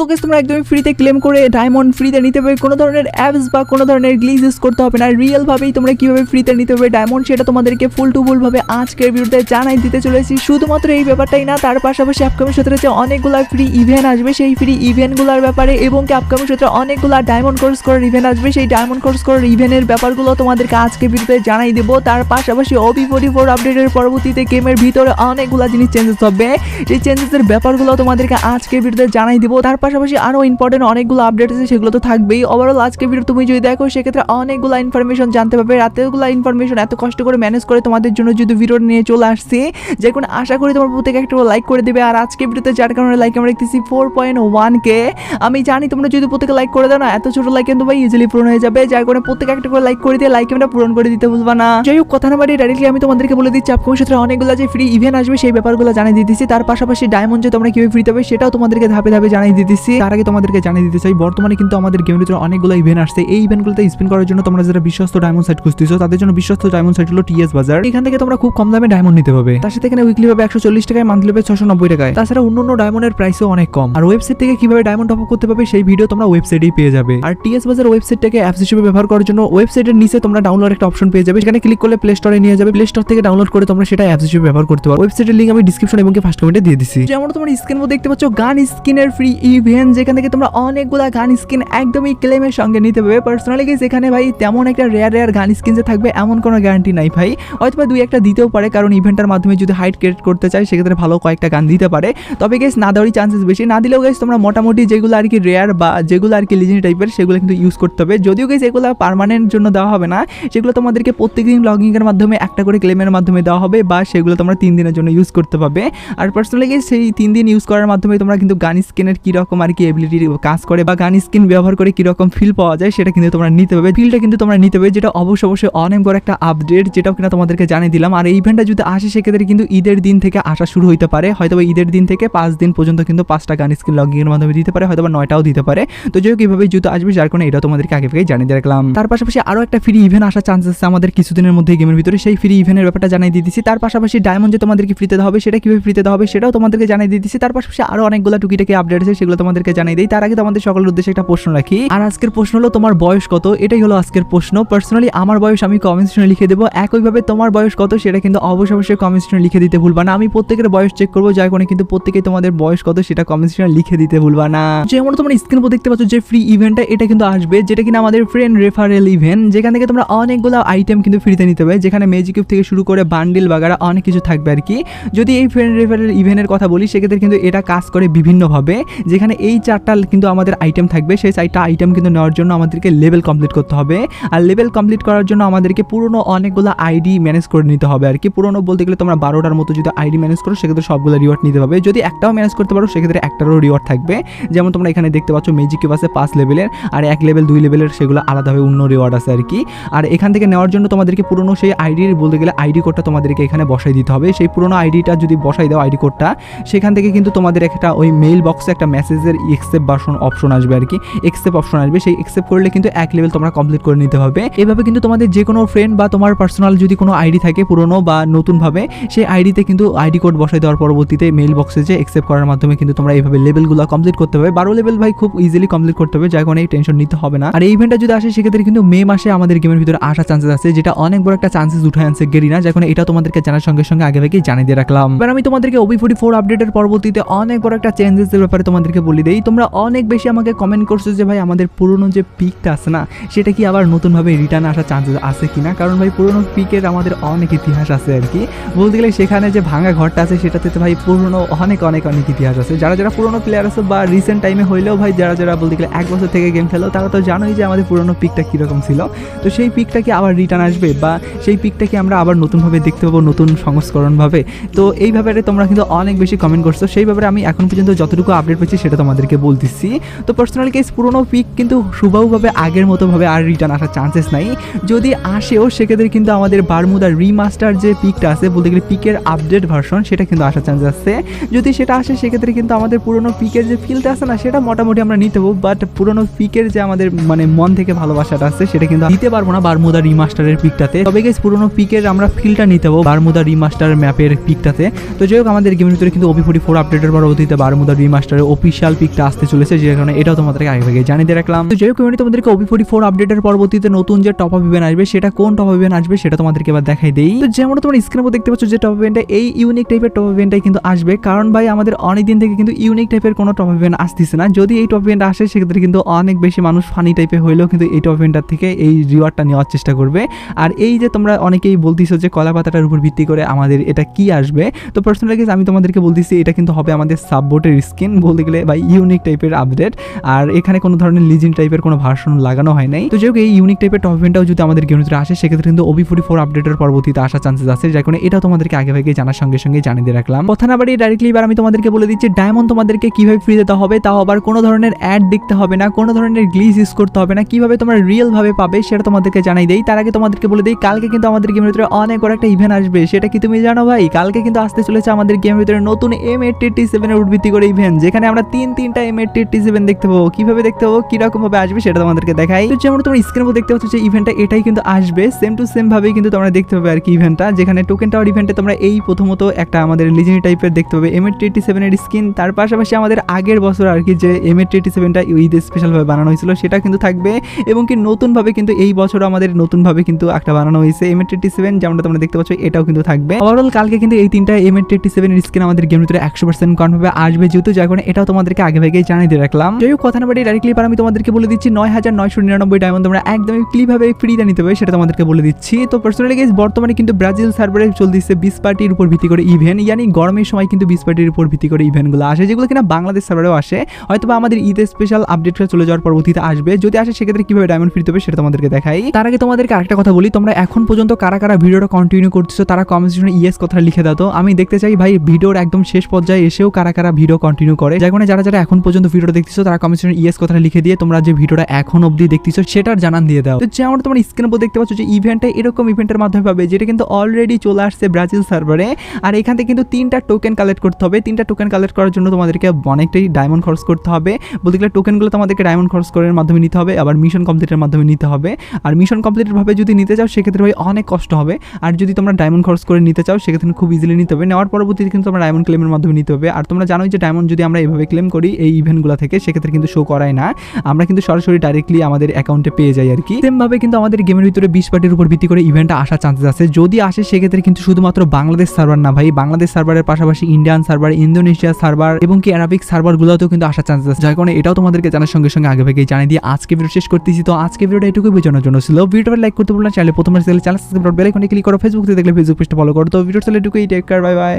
So guess তোমরা একদমই ফ্রিতে ক্লেম করে ডায়মন্ড ফ্রিতে নিতে পারবে। কোনো ধরনের অ্যাপস বা কোনো ধরনের গ্লিজ ইউজ করতে হবে না। রিয়েল ভাবেই তোমরা কীভাবে ফ্রিতে নিতে পারবে ডায়মন্ড সেটা তোমাদেরকে ফুল টু ফুল ভাবে আজকের ভিডিওতে জানাই দিতে চলেছি। শুধুমাত্র এই ব্যাপারটাই না, তার পাশাপাশি আপকামিং সূত্রে যে অনেকগুলো ফ্রি ইভেন্ট আসবে, সেই ফ্রি ইভেন্টগুলোর ব্যাপারে এবং কি আপকামিং সূত্রে অনেকগুলো ডায়মন্ড কোর্স করার ইভেন্ট আসবে, সেই ডায়মন্ড কোর্স করার ইভেন্টের ব্যাপারগুলো তোমাদেরকে আজকে ভিডিওতে জানাই দেবো। তার পাশাপাশি ওবি ফোর্টি ফোর আপডেটের পরবর্তীতে গেমের ভিতরে অনেকগুলো জিনিস চেঞ্জেস হবে। সেই চেঞ্জেসের ব্যাপারগুলো তোমাদেরকে আজকে ভিডিওতে জানাই দেবো। তার পাশাপাশি আরও ইম্পর্টেন্ট অনেকগুলো আপডেট আছে, সেগুলো তো থাকবেই। ওভারঅল আজকে ভিডিও তুমি যদি দেখো, সেক্ষেত্রে অনেকগুলো ইনফরমেশন জানতে পারবে। রাতেরগুলো ইনফরমেশন এত কষ্ট করে ম্যানেজ করে তোমাদের জন্য যদি ভিডিও নিয়ে চলে আসছে, যে কোনো আশা করি তোমার প্রত্যেক একটা লাইক করে দেবে। আর আজকে ভিডিওতে যার কারণে লাইক আমরা দেখতেছি ফোর পয়েন্ট ওয়ান কে আমি জানি তোমরা যদি প্রত্যেকে লাইক করে দাও না, এত ছোট লাইক কিন্তু ভাই ইজিলি পূরণ হয়ে যাবে। যার কারণে প্রত্যেক একটা করে লাইক করে দিয়ে লাইক আমরা পূরণ করে দিতে ভুলবা না। যাই হোক, কথা না বাড়ি ডাইরেক্টলি আমি তোমাদেরকে বলে দিচ্ছি আপকামিং সূত্রে অনেকগুলো যে ফ্রি ইভেন্ট আসবে, সেই ব্যাপারগুলো জানিয়ে দিতেছি। তার পাশাপাশি ডায়মন্ড যে তোমরা কীভাবে ফ্রি পাবে, সেটাও তোমাদেরকে ধাপে ধাপে জানিয়ে দিতেছি। তার আগে তোমাদেরকে জানিয়ে দিতে চাই, বর্তমানে কিন্তু আমাদের গেমের ভিতরে অনেকগুলো ইভেন্ট আসছে। এই ইভেন্টগুলোতে স্পিন করার জন্য তোমরা যারা বিশ্বস্ত ডায়মন্ড সাইট খুঁজতেছো, তাদের জন্য বিশ্বস্ত ডায়মন্ড সাইট হলো টিএস বাজার এখান থেকে তোমরা খুব কম দামে ডায়মন্ড নিতে পারবে। তার সাথে এখানে উইকলি পাবে একশো চল্লিশ টাকায় মান্থলি পাবে ছশো নব্বই টাকায়। তাছাড়া অন্য অন্য ডায়মন্ডের প্রাইসও অনেক কম। আর ওয়েবসাইট থেকে কীভাবে ডায়মন্ড টপ করতে পারবে, সেই ভিডিও তোমরা ওয়েবসাইটেই পেয়ে যাবে। আর টিএস বাজার ওয়েবসাইটটাকে অ্যাপস হিসেবে ব্যবহার করার জন্য ওয়েবসাইটের নিচে তোমরা ডাউনলোড একটা অপশন পেয়ে যাবে। সেখানে ক্লিক করলে প্লে স্টোরে নিয়ে যাবে। প্লে স্টোর থেকে ডাউনলোড করে তোমরা সেটা অ্যাপস হিসেবে ব্যবহার করতে পারো। ওয়েবসাইটের লিঙ্ক আমি ডিসক্রিপশন এবং ফার্স্ট কমেন্টে দিয়ে দিচ্ছি যেমন তোমরা স্ক্রিন দেখতে পাচ্ছ, গান স্কিনের ফ্রি ইভেন্ট যেখান থেকে তোমরা অনেকগুলা গান স্কিন একদমই ক্লেমের সঙ্গে নিতে পারবে। পার্সোনালি গেস এখানে ভাই তেমন একটা রেয়ার রেয়ার গান স্কিন যে থাকবে, এমন কোনো গ্যারান্টি নাই ভাই। হয়তো বা দুই একটা দিতেও পারে, কারণ ইভেন্টের মাধ্যমে যদি হাইট ক্রিয়েট করতে চাই সেক্ষেত্রে ভালো কয়েকটা গান দিতে পারে। তবে গেস না দেওয়ারই চান্সেস বেশি। না দিলেও গেস তোমরা মোটামুটি যেগুলো আর কি রেয়ার বা যেগুলো আর কি লিজেন্ড টাইপের সেগুলো কিন্তু ইউজ করতে হবে। যদিও গেস এগুলো পারমানেন্ট জন্য দেওয়া হবে না, সেগুলো তোমাদেরকে প্রত্যেকদিন লগিংয়ের মাধ্যমে একটা করে ক্লেমের মাধ্যমে দেওয়া হবে, বা সেগুলো তোমরা তিন দিনের জন্য ইউজ করতে পারবে। আর পার্সোনালি গেস সেই তিন দিন ইউজ করার মাধ্যমে তোমরা কিন্তু গান স্কিনের কীরকম আর কি এবিলিটি কাজ করে বা গান স্কিন ব্যবহার করে কীরকম ফিল পাওয়া যায়, সেটা কিন্তু তোমরা নিতে পারবে। ফিলটা কিন্তু তোমরা নিতে পারবে, যেটা অবশ্যই অবশ্যই অনেক বড় একটা আপডেট যেটাও কিনা তোমাদেরকে জানিয়ে দিলাম। আর এই ইভেন্টটা যদি আসে, সেক্ষেত্রে কিন্তু ঈদের দিন থেকে আসা শুরু হতে পারে। হয়তো ঈদের দিন থেকে পাঁচ দিন পর্যন্ত কিন্তু পাঁচটা গান স্কিন লগিংয়ের মাধ্যমে দিতে পারে হয়তো বা নয়টাও দিতে পারে। তো যাই হোক এইভাবে জুতো আসবে, যার কারণে এটা তোমাদেরকে আগে থেকেই জানিয়ে রাখলাম। তার পাশাপাশি আরও একটা ফ্রি ইভেন্ট আসার চান্স আছে আমাদের কিছুদিনের মধ্যে গেমের ভিতরে। সেই ফ্রি ইভেন্টের ব্যাপারটা জানিয়ে দিয়ে দিচ্ছি। তার পাশাপাশি ডায়মন্ড যে তোমাদেরকে ফ্রিতে দেওয়া হবে, সেটা কীভাবে ফ্রিতে দেওয়া হবে, সেটাও তোমাদেরকে জানিয়ে দিয়ে দিচ্ছি। তার পাশাপাশি আরও অনেকগুলো টুকিটাকি আপডেট আছে, সেগুলো তোমাদেরকে জানিয়ে দিই। তার আগে তোমাদের সকলের উদ্দেশ্যে একটা প্রশ্ন রাখি। আর আজকের প্রশ্ন হলো, তোমার বয়স কত? এটাই হলো আজকের প্রশ্ন। পার্সোনালি আমার বয়স আমি কমেন্ট সেকশনে লিখে দেবো। একইভাবে তোমার বয়স কত সেটা কিন্তু অবশ্যই অবশ্যই কমেন্ট সেকশনে লিখে দিতে ভুলবা না। আমি প্রত্যেকের বয়স চেক করব, যার কারণে কিন্তু প্রত্যেকেই তোমাদের বয়স কত সেটা কমেন্ট সেকশনে লিখে দিতে ভুলবা না। যেমন তোমরা স্ক্রিন দেখতে পাচ্ছ যে ফ্রি ইভেন্টটা এটা কিন্তু আসবে, যেটা কিনা আমাদের ফ্রেন্ড রেফারেল ইভেন্ট যেখান থেকে তোমরা অনেকগুলো আইটেম কিন্তু ফ্রিতে নিতে হবে, যেখানে ম্যাজিক থেকে শুরু করে বান্ডিল বাগারা অনেক কিছু থাকবে আর কি যদি এই ফ্রেন্ড রেফারেল ইভেন্টের কথা বলি, সেক্ষেত্রে কিন্তু এটা কাজ করে বিভিন্নভাবে, যেখানে এই চারটা কিন্তু আমাদের আইটেম থাকবে। সেই চারটা আইটেম কিন্তু নেওয়ার জন্য আমাদেরকে লেভেল কমপ্লিট করতে হবে। আর লেভেল কমপ্লিট করার জন্য আমাদেরকে পুরনো অনেকগুলো আইডি ম্যানেজ করে নিতে হবে আর কি। পুরনো বলতে গেলে তোমরা বারোটার মতো যদি আইডি ম্যানেজ করো, সেক্ষেত্রে সবগুলো রিওয়ার্ড নিতে হবে যদি একটাও ম্যানেজ করতে পারো, সেক্ষেত্রে একটারও রিওয়ার্ড থাকবে। যেমন তোমরা এখানে দেখতে পাচ্ছ ম্যাজিক কিউব আছে পাঁচ লেভেলের আর এক লেভেল দুই লেভেলের সেগুলো আলাদাভাবে অন্য রিওয়ার্ড আছে আর কি। আর এখান থেকে নেওয়ার জন্য তোমাদেরকে পুরনো সেই আইডির বলতে গেলে আইডি কোডটা তোমাদেরকে এখানে বসাই দিতে হবে। সেই পুরনো আইডিটা যদি বসাই দাও আইডি কোডটা সেখান থেকে কিন্তু তোমাদের একটা ওই মেইল বক্সে একটা মেসেজের এক্সেপ্ট বাসন অপশন আসবে আর কি। এক্সেপ্ট অপশন আসবে, সেই এক্সেপ্ট করলে কিন্তু এক লেভেল তোমরা কমপ্লিট করে নিতে হবে। এভাবে কিন্তু তোমাদের যে কোনো ফ্রেন্ড বা তোমার পার্সোনাল যদি কোনো আইডি থাকে পুরনো বা নতুনভাবে, সেই আইডিতে কিন্তু আইডি কোড বসাই দেওয়ার পরবর্তীতে মেল বক্সে যে এক্সেপ্ট করার মাধ্যমে কিন্তু তোমরা এইভাবে লেভেলগুলো কমপ্লিট করতে হবে বারো লেভেল ভাই খুব ইজিলি কমপ্লিট করতে হবে, যার কারণে টেনশন নিতে হবে না। আর এই ইভেন্টটা যদি আসে, সেক্ষেত্রে কিন্তু মে মাসে আমাদের গেমের ভিতরে আসার চান্সেস আছে, যেটা অনেক বড় একটা চান্সেস উঠে আনছে গেরিনা যখন এটা তোমাদেরকে জানার সঙ্গে সঙ্গে আগে থেকেই জানিয়ে দিয়ে রাখলাম। এবার আমি তোমাদেরকে ওবি ফোর্টি ফোর আপডেটের পরবর্তীতে অনেক বড় একটা চেঞ্জেসের ব্যাপারে তোমাদেরকে বলে দেই, তোমরা অনেক বেশি আমাকে কমেন্ট করছ যে, ভাই, আমাদের পুরনো যে পিকটা আছে না, সেটা কি আবার নতুনভাবে রিটার্ন আসার চান্সেস আছে কি না কারণ, ভাই, পুরনো পিকের আমাদের অনেক ইতিহাস আছে আর কি। বলতে গেলে সেখানে যে ভাঙা ঘরটা আছে, সেটাতে তো, ভাই, পুরনো অনেক অনেক অনেক ইতিহাস আছে। যারা যারা পুরনো প্লেয়ার আছে বা রিসেন্ট টাইমে হইলেও, ভাই, যারা যারা বলতে গেলে এক বছর থেকে গেম খেলো, তারা তো জানোই যে আমাদের পুরনো পিকটা কীরকম ছিল। তো সেই পিকটা কি আবার রিটার্ন আসবে বা সেই পিকটা কি আমরা আবার নতুনভাবে দেখতে পাবো, নতুন সংস্করণভাবে? তো এই ব্যাপারে তোমরা কিন্তু অনেক বেশি কমেন্ট করছ। সেই ব্যাপারে আমি এখন পর্যন্ত যতটুকু আপডেট পেয়েছি, সেটা তোমাদেরকে বলতেছি। তো পার্সোনালি কেস পুরনো পিক কিন্তু সুবাহুভাবে আগের মতোভাবে আর রিটার্ন আসার চান্সেস নাই। যদি আসেও সেক্ষেত্রে কিন্তু আমাদের বারমুদার রিমাস্টার যে পিকটা আছে, বলতে গেলে পিকের আপডেট ভার্সন সেটা কিন্তু আসার চান্স আছে। যদি সেটা আসে, সেক্ষেত্রে কিন্তু আমাদের পুরনো পিকের যে ফিলটা আছে না, সেটা মোটামুটি আমরা নিতে পারব। বাট পুরনো পিকের যে আমাদের মানে মন থেকে ভালোবাসাটা আছে, সেটা কিন্তু দিতে পারব না বারমুদা রিমাস্টারের পিকটাতে তবে গেস পুরনো পিকের আমরা ফিলটা নিতে পারব বারমুদা রিমাস্টার ম্যাপের পিকটাতে তো যাই হোক, আমাদের গেমের ভিতরে কিন্তু ওপি ফোর্টি ফোর আপডেটের পরবর্তীতে বারমুদা রিমাস্টারের অফিসিয়াল ভাইরাল পিকটা আসতে চলেছে, যে কারণে এটাও তোমাদেরকে আগে ভাগে জানিয়ে রাখলাম। তো যেই কমিউনিটি তোমাদেরকে ওবি ফোর্টি ফোর আপডেটের পরবর্তীতে নতুন যে টপ আপ ইভেন্ট আসবে, সেটা কোন টপ ইভেন্ট আসবে সেটা তোমাদেরকে এবার দেখাই দেই। তো যেমন তোমরা স্ক্রিনের উপর দেখতে পাচ্ছ যে টপ ইভেন্টটা এই ইউনিক টাইপের টপ ইভেন্টটাই কিন্তু আসবে। কারণ ভাই, আমাদের অনেক দিন থেকে কিন্তু ইউনিক টাইপের কোনো টপ ইভেন্ট আসতেছে না। যদি এই টপ ইভেন্ট আসে, সেক্ষেত্রে কিন্তু অনেক বেশি মানুষ ফানি টাইপের হইলেও কিন্তু এই টপ ইভেন্টার থেকে এই রিওয়ার্ডটা নেওয়ার চেষ্টা করবে। আর এই যে তোমরা অনেকেই বলতেছো যে কলা পাতাটার উপর ভিত্তি করে আমাদের এটা কি আসবে, তো পার্সোনালি আমি তোমাদেরকে বলতেছি, এটা কিন্তু হবে আমাদের সাববোটের স্কিন বলতে গেলে বা ইউনিক টাইপের আপডেট আর এখানে কোনো ধরনের লিজিন টাইপের কোনো ভার্সন লাগানো হয় নাই। তো যেহেতু এই ইউনিক টাইপের টপ ইভেন্টটাও যদি আমাদের গেমের ভিতরে আসে, সেক্ষেত্রে কিন্তু ওবি ফোর্টি ফোর আপডেটের পরবর্তীতে আসার চান্সেস আছে। যার কারণে এটা তোমাদেরকে আগে ভাগে জানার সঙ্গে সঙ্গে জানিয়ে দিয়ে রাখলাম। কথা না বাড়িয়ে ডাইরেক্টলি এবার আমি তোমাদেরকে বলে দিচ্ছি ডায়মন্ড তোমাদেরকে কীভাবে ফ্রি দিতে হবে, তাও আবার কোনো ধরনের অ্যাড দেখতে হবে না, কোনো ধরনের গ্লিজ ইউজ করতে হবে না। কীভাবে তোমরা রিয়েলভাবে পাবে সেটা তোমাদেরকে জানাই দেই। তার আগে তোমাদেরকে বলে দিই, কালকে কিন্তু আমাদের গেমের ভিতরে অনেক বড় একটা ইভেন্ট আসবে। সেটা কি তুমি জানো ভাই? কালকে কিন্তু আসতে চলেছে আমাদের গেমের ভিতরে নতুন এম এইট সেভেনের উপর ভিত্তি করে ইভেন্ট যেখানে আমরা তিন, তিনটা এম এইট টি সেভেন দেখতে পাবো। কীভাবে দেখতে পাবো? কীরকম ভাবে আসবে সেটা তোমাদেরকে দেখাই। তো যেমন তোমরা স্ক্রিনের উপর দেখতে পাচ্ছ যে ইভেন্টটা এটাই কিন্তু আসবে। সেম টু সেম ভাবেই কিন্তু তোমরা দেখতে পাবে আর কি ইভেন্টটা যেখানে টোকেন টাওয়ার ইভেন্টে তোমরা এই প্রথমত একটা আমাদের লিজেন্ডি টাইপের দেখতে পাবে। এম টি সেভেনের স্কিন তার পাশাপাশি আমাদের আগের বছর আর কি যে এম এইট টি সেভেনটা ঈদ স্পেশালভাবে বানানো হয়েছিল, সেটা কিন্তু থাকবে। এবং কি নতুনভাবে কিন্তু এই বছর আমাদের নতুনভাবে কিন্তু একটা বানানো হয়েছে। এম এইট টি সেভেন যেমনটা তোমরা দেখতে পাচ্ছ, এটাও কিন্তু থাকবে। ওভারঅল কালকে কিন্তু এই তিনটা M eight T seven skin আমাদের গেমের ভিতরে একশো পার্সেন্ট কনভাবে আসবে। যেহেতু যার কারণে এটাও তোমাদেরকে আগে ভাগেই জানিয়ে দিয়ে রাখলাম। যাই হোক, কথা না বাড়ি ডাইরেক্টলি আমি তোমাদেরকে বলে দিচ্ছি নয় হাজার নয়শো নিরানব্বই ডায়মন্ড তোমরা একদমই ক্লিভাবে ফ্রিতে নিতে হবে সেটা তোমাদেরকে বলে দিচ্ছি। তো পার্সোনালি গেস বর্তমানে কিন্তু ব্রাজিল সার্ভারে চলতেছে বিশ পার্টির উপর ভিত্তি করে ইভেন্ট ইয়ানি গরমের সময় কিন্তু বিশ পার্টির উপর ভিত্তি করে ইভেন্টগুলো আসে, যেগুলো কিনা বাংলাদেশ সার্ভারেও আসে। হয়তো আমাদের ঈদের স্পেশাল আপডেটটা চলে যাওয়ার পরবর্তীতে আসবে। যদি আসে, সেক্ষেত্রে কীভাবে ডায়মন্ড ফ্রিতে হবে সেটা তোমাদেরকে দেখাই। তার আগে তোমাদেরকে আরেকটা কথা বলি, তোমরা এখন পর্যন্ত কারা কারা ভিডিওটা কন্টিনিউ করতেছো, তারা কমেন্ট সেকশনে ইয়েস কথা লিখে দাও তো। আমি দেখতে চাই, ভাই, ভিডিওর একদম শেষ পর্যায়ে এসেও কারা কারা ভিডিও কন্টিনিউ করে। কারণে যারা যারা যারা এখন পর্যন্ত ভিডিওটা দেখতেছো, তারা কমেন্ট সেকশনে ইয়েস কথা লিখে দিয়ে তোমরা যে ভিডিওটা এখন অবধি দেখতেছো, সেটার জানান দিয়ে দাও। তো যেমন তোমরা স্ক্রিনের উপর দেখতে পাচ্ছ যে ইভেন্টটা এরকম ইভেন্টের মাধ্যমে পাবে, যেটা কিন্তু অলরেডি চলে আসছে ব্রাজিল সার্ভারে আর এখান থেকে কিন্তু তিনটা টোকেন কালেক্ট করতে হবে। তিনটা টোকেন কালেক্ট করার জন্য তোমাদেরকে অনেকটাই ডায়মন্ড খরচ করতে হবে। বলতে গেলে টোকেনগুলো তোমাদেরকে ডায়মন্ড খরচ করার মাধ্যমে নিতে হবে, আবার মিশন কমপ্লিটের মাধ্যমে নিতে হবে। আর মিশন কমপ্লিটের ভাবে যদি নিতে চাও, সেক্ষেত্রে ভাই অনেক কষ্ট হবে। আর যদি তোমরা ডায়মন্ড খরচ করে নিতে চাও, সেক্ষেত্রে খুব ইজিলি নিতে হবে। নেওয়ার পরবর্তীতে কিন্তু তোমরা ডায়মন্ড ক্লেমের মাধ্যমে নিতে হবে। আর তোমরা জানোই যে ডায়মন্ড যদি আমরা এভাবে ক্লেম করি এই ইভেন্টগুলো থেকে, সেক্ষেত্রে কিন্তু শো করায় না। আমরা কিন্তু সরাসরি ডাইরেক্টলি আমাদের অ্যাকাউন্টে পেয়ে যাই আর কি। সেম ভাবে কিন্তু আমাদের গেমের ভিতরে বিশ পার্টির উপর ভিত্তি করে ইভেন্টটা আসার চান্সেস আছে। যদি আসে, সেক্ষেত্রে কিন্তু শুধুমাত্র বাংলাদেশ সার্ভার না ভাই, বাংলাদেশ সার্ভারের পাশাপাশি ইন্ডিয়ান সার্ভার ইন্দোনেশিয়া সার্ভার এবং কি অ্যারাবিক সার্ভারগুলোতেও কিন্তু আসার চান্সেস আছে। যার কারণে এটাও তোমাদেরকে জানার সঙ্গে সঙ্গে আগে ভাগেই জানিয়ে দিয়ে আজকে ভিডিও শেষ করতেছি। তো আজকে ভিডিওটা এটুকুই বোঝানোর জন্য ছিল। ভিডিওটা লাইক করতে বললাম চ্যানেল প্রথমবার চ্যানেল সাবস্ক্রাইব বেল আইকনে ক্লিক করো। ফেসবুক থেকে দেখলে ফেসবুক পেজটা ফলো করো। তো ভিডিও চ্যানেল এটুকুই। Take care bye bye